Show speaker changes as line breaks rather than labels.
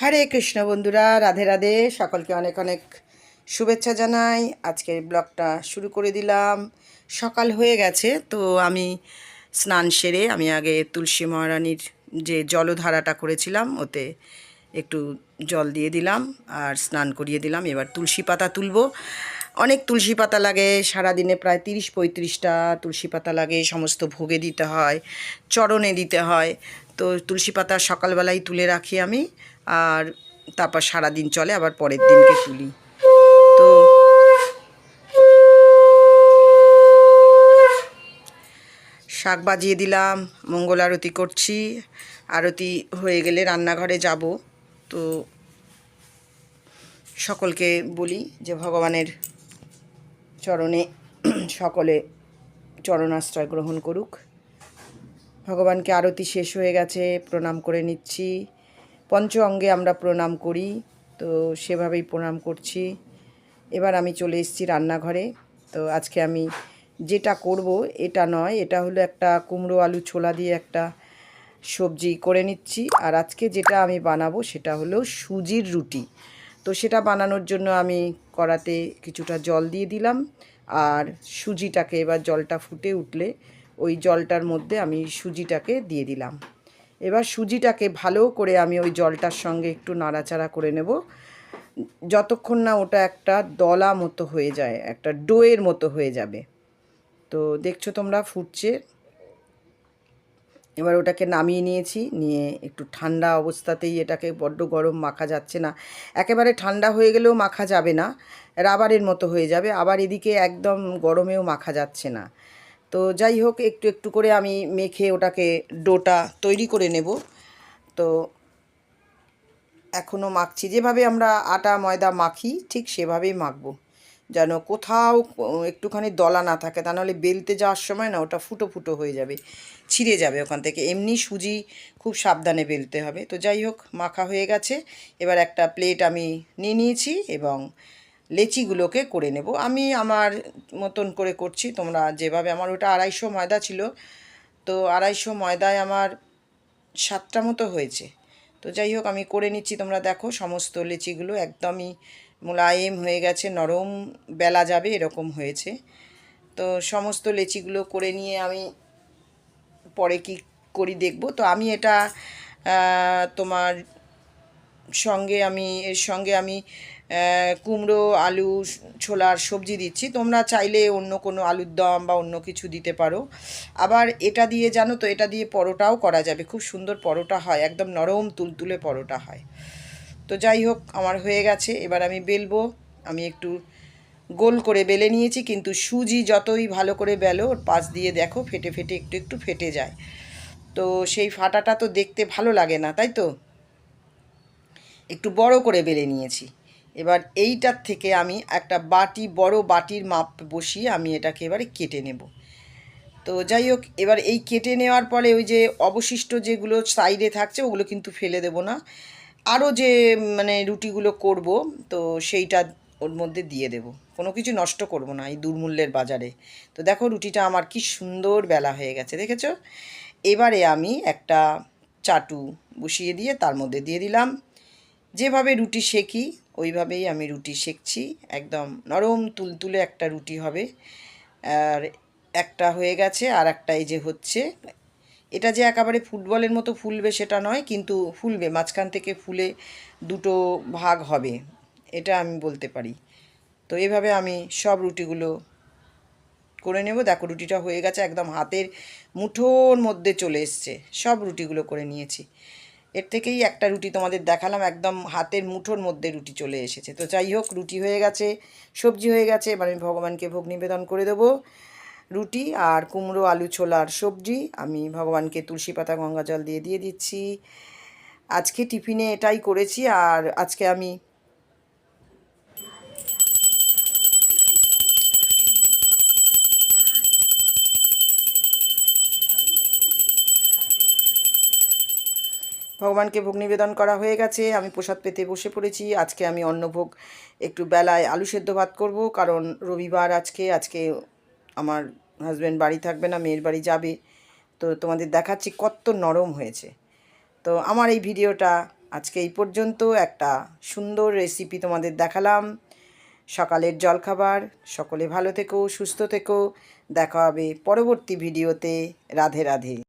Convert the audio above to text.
হরে কৃষ্ণ বন্ধুরা, রাধে রাধে, সকলকে অনেক অনেক শুভেচ্ছা জানাই। আজকের ব্লগটা শুরু করে দিলাম। সকাল হয়ে গেছে, তো আমি স্নান সেরে আমি আগে তুলসী মহারানীর যে জলধারাটা করেছিলাম, ওতে একটু জল দিয়ে দিলাম আর স্নান করিয়ে দিলাম। এবার তুলসী পাতা তুলবো। অনেক তুলসী পাতা লাগে, সারাদিনে প্রায় তিরিশ পঁয়ত্রিশটা তুলসী পাতা লাগে, সমস্ত ভোগে দিতে হয়, চরণে দিতে হয়। তো তুলসী পাতা সকালবেলায় তুলে রাখি আমি, আর তারপর সারাদিন চলে, আবার পরের দিনকে তুলি। তো শাক বাজিয়ে দিলাম, মঙ্গল আরতি করছি, আরতি হয়ে গেলে রান্নাঘরে যাব। তো সকলকে বলি যে ভগবানের চরণে সকলে চরণাশ্রয় গ্রহণ করুক। ভগবানকে আরতি শেষ হয়ে গেছে, প্রণাম করে নিচ্ছি। পঞ্চ অঙ্গে আমরা প্রণাম করি, তো সেভাবেই প্রণাম করছি। এবার আমি চলে এসেছি রান্নাঘরে। তো আজকে আমি যেটা করব এটা নয়, এটা হলো একটা কুমড়ো আলু ছোলা দিয়ে একটা সবজি করে নিচ্ছি। আর আজকে যেটা আমি বানাবো সেটা হলো সুজির রুটি। তো সেটা বানানোর জন্য আমি কড়াতে কিছুটা জল দিয়ে দিলাম। আর সুজিটাকে এবার জলটা ফুটে উঠলে ওই জলটার মধ্যে আমি সুজিটাকে দিয়ে দিলাম। এবার সুজিটাকে ভালো করে আমি ওই জলটার সঙ্গে একটু নাড়াচাড়া করে নেব। যতক্ষণ না ওটা একটা দলা মতো হয়ে যায়, একটা ডোয়ের মতো হয়ে যাবে। তো দেখছ তোমরা, ফুটছে। এবার ওটাকে নামিয়ে নিয়েছি, নিয়ে একটু ঠান্ডা অবস্থাতেই এটাকে বড্ড গরম মাখা যাচ্ছে না। একেবারে ঠান্ডা হয়ে গেলেও মাখা যাবে না, রাবারের মতো হয়ে যাবে, আবার এদিকে একদম গরমেও মাখা যাচ্ছে না। তো যাই হোক, একটু একটু করে আমি মেখে ওটাকে ডোটা তৈরি করে নেব। তো এখনও মাখছি, যেভাবে আমরা আটা, ময়দা মাখি, ঠিক সেভাবেই মাখবো। যেন কোথাও একটুখানি দলা না থাকে, তা নাহলে বেলতে যাওয়ার সময় না ওটা ফুটো ফুটো হয়ে যাবে, ছিঁড়ে যাবে ওখান থেকে। এমনি সুজি খুব সাবধানে বেলতে হবে। তো যাই হোক, মাখা হয়ে গেছে। এবার একটা প্লেট আমি নিয়ে নিয়েছি এবং লেচিগুলোকে করে নেব। আমি আমার মতন করে করছি, তোমরা যেভাবে, আমার ওটা আড়াইশো ময়দা ছিল। তো আড়াইশো ময়দায় আমার সাতটা মতো হয়েছে। তো যাই হোক, আমি করে নিচ্ছি, তোমরা দেখো, সমস্ত লেচিগুলো একদমই মোলায়েম হয়ে গেছে, নরম বেলা যাবে এরকম হয়েছে। তো সমস্ত লেচিগুলো করে নিয়ে আমি পরে কি করি দেখব। তো আমি এটা তোমার সঙ্গে আমি, এর সঙ্গে আমি কুমড়ো, আলু, ছোলার সবজি দিচ্ছি। তোমরা চাইলে অন্য কোনো আলুর দম বা অন্য কিছু দিতে পারো। আবার এটা দিয়ে জানো তো, এটা দিয়ে পরোটাও করা যাবে। খুব সুন্দর পরোটা হয়, একদম নরম তুলতুলে পরোটা হয়। তো যাই হোক, আমার হয়ে গেছে। এবার আমি বেলবো। আমি একটু গোল করে বেলে নিয়েছি, কিন্তু সুজি যতই ভালো করে বেলো, ওর পাশ দিয়ে দেখো ফেটে ফেটে একটু একটু ফেটে যায়। তো সেই ফাটাটা তো দেখতে ভালো লাগে না, তাই তো? একটু বড় করে বেলে নিয়েছি। এবার এইটার থেকে আমি একটা বাটি, বড় বাটির মাপ বসিয়ে আমি এটাকে এবারে কেটে নেব। তো যাই হোক, এবার এই কেটে নেওয়ার পরে ওই যে অবশিষ্ট যেগুলো সাইডে থাকছে, ওগুলো কিন্তু ফেলে দেব না। আরও যে মানে রুটিগুলো করব, তো সেইটা ওর মধ্যে দিয়ে দেব। কোনো কিছু নষ্ট করব না এই দুর্মূল্যের বাজারে। তো দেখো রুটিটা আমার কি সুন্দর বেলা হয়ে গেছে, দেখেছ? এবারে আমি একটা চাটু বসিয়ে দিয়ে তার মধ্যে দিয়ে দিলাম। যেভাবে রুটি সেকি ওইভাবেই আমি রুটি সেকছি একদম নরম তুলতুলে একটা রুটি হবে। আর একটা হয়ে গেছে, আর একটা এই যে হচ্ছে এটা যে একেবারে ফুটবলের মতো ফুলবে সেটা নয়, কিন্তু ফুলবে। মাঝখান থেকে ফুলে দুটো ভাগ হবে, এটা আমি বলতে পারি। তো এভাবে আমি সব রুটিগুলো করে নেব। দেখো, রুটিটা হয়ে গেছে একদম হাতের মুঠোর মধ্যে চলে এসছে। সব রুটিগুলো করে নিয়েছি। এর থেকেই একটা রুটি তোমাদের দেখালাম, একদম হাতের মুঠোর মধ্যে রুটি চলে এসেছে। তো যাই হোক, রুটি হয়ে গেছে, সবজি হয়ে গেছে। এবার আমি ভগবানকে ভোগ নিবেদন করে দেবো। রুটি আর কুমড়ো, আলু ছোলার সবজি। আমি ভগবানকে তুলসী পাতা, গঙ্গা জল দিয়ে দিয়ে দিচ্ছি। আজকে টিফিনে এটাই করেছি আর আজকে আমি ভগবানকে ভোগ নিবেদন করা হয়ে গেছে। আমি প্রসাদ পেতে বসে পড়েছি। আজকে আমি অন্নভোগ একটু বেলায় আলু সেদ্ধ ভাত করব, কারণ রবিবার আজকে আজকে আমার হাজব্যান্ড বাড়ি থাকবে না, মেয়ের বাড়ি যাবে। তো তোমাদের দেখাচ্ছি কত নরম হয়েছে। তো আমার এই ভিডিওটা আজকে এই পর্যন্ত। একটা সুন্দর রেসিপি তোমাদের দেখালাম। সকালের জলখাবার। সকলে ভালো থেকো, সুস্থ থেকো। দেখা হবে পরবর্তী ভিডিওতে। রাধে রাধে।